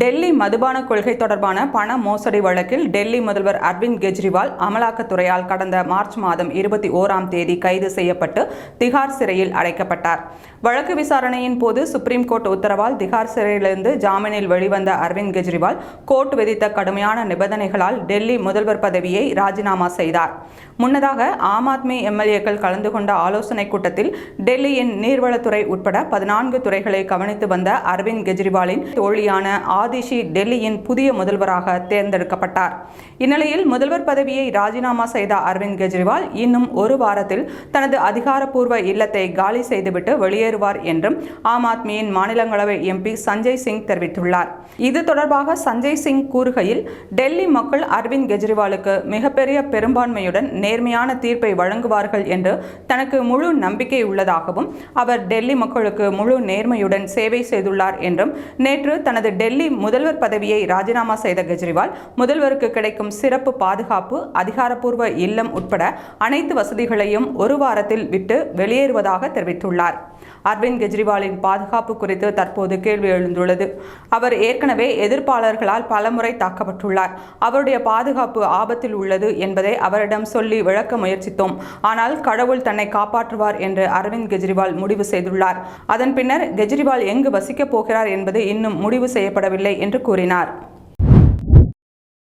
டெல்லி மதுபான கொள்கை தொடர்பான பண மோசடி வழக்கில் டெல்லி முதல்வர் அரவிந்த் கெஜ்ரிவால் அமலாக்கத்துறையால் கடந்த மார்ச் மாதம் இருபத்தி ஓராம் தேதி கைது செய்யப்பட்டு திகார் சிறையில் அடைக்கப்பட்டார். வழக்கு விசாரணையின் போது சுப்ரீம் கோர்ட் உத்தரவால் திகார் சிறையிலிருந்து ஜாமீனில் வெளிவந்த அரவிந்த் கெஜ்ரிவால் கோர்ட் விதித்த கடுமையான நிபந்தனைகளால் டெல்லி முதல்வர் பதவியை ராஜினாமா செய்தார். முன்னதாக ஆம் ஆத்மி எம்எல்ஏக்கள் கலந்து கொண்ட ஆலோசனைக் கூட்டத்தில் டெல்லியின் நீர்வளத்துறை உட்பட பதினான்கு துறைகளை கவனித்து வந்த அரவிந்த் கெஜ்ரிவாலின் தோழியான ஆர். ஆதிஷி டெல்லியின் புதிய முதல்வராக தேர்ந்தெடுக்கப்பட்டார். இந்நிலையில் முதல்வர் பதவியை ராஜினாமா செய்த அரவிந்த் கெஜ்ரிவால் இன்னும் ஒரு வாரத்தில் தனது அதிகாரப்பூர்வ இல்லத்தை காலி செய்துவிட்டு வெளியேறுவார் என்றும் ஆம் ஆத்மியின் மாநிலங்களவை எம்பி சஞ்சய் சிங் தெரிவித்துள்ளார். இது தொடர்பாக சஞ்சய் சிங் கூறுகையில் டெல்லி மக்கள் அரவிந்த் கெஜ்ரிவாலுக்கு மிகப்பெரிய பெரும்பான்மையுடன் நேர்மையான தீர்ப்பை வழங்குவார்கள் என்று தனக்கு முழு நம்பிக்கை உள்ளதாகவும் அவர் டெல்லி மக்களுக்கு முழு நேர்மையுடன் சேவை செய்துள்ளார் என்றும் நேற்று தனது டெல்லி முதல்வர் பதவியை ராஜினாமா செய்த கெஜ்ரிவால் முதல்வருக்கு கிடைக்கும் சிறப்பு பாதுகாப்பு அதிகாரப்பூர்வ இல்லம் உட்பட அனைத்து வசதிகளையும் ஒரு வாரத்தில் விட்டு வெளியேறுவதாக தெரிவித்துள்ளார். அரவிந்த் கெஜ்ரிவாலின் பாதுகாப்பு குறித்து தற்போது கேள்வி எழுந்துள்ளது. அவர் ஏற்கனவே எதிர்ப்பாளர்களால் பலமுறை தாக்கப்பட்டுள்ளார். அவருடைய பாதுகாப்பு ஆபத்தில் உள்ளது என்பதை அவரிடம் சொல்லி விளக்க முயற்சித்தோம். ஆனால் கடவுள் தன்னை காப்பாற்றுவார் என்று அரவிந்த் கெஜ்ரிவால் முடிவு செய்துள்ளார். அதன் பின்னர் கெஜ்ரிவால் எங்கு வசிக்கப் போகிறார் என்பது இன்னும் முடிவு செய்யப்படவில்லை. என்று கூறினார்.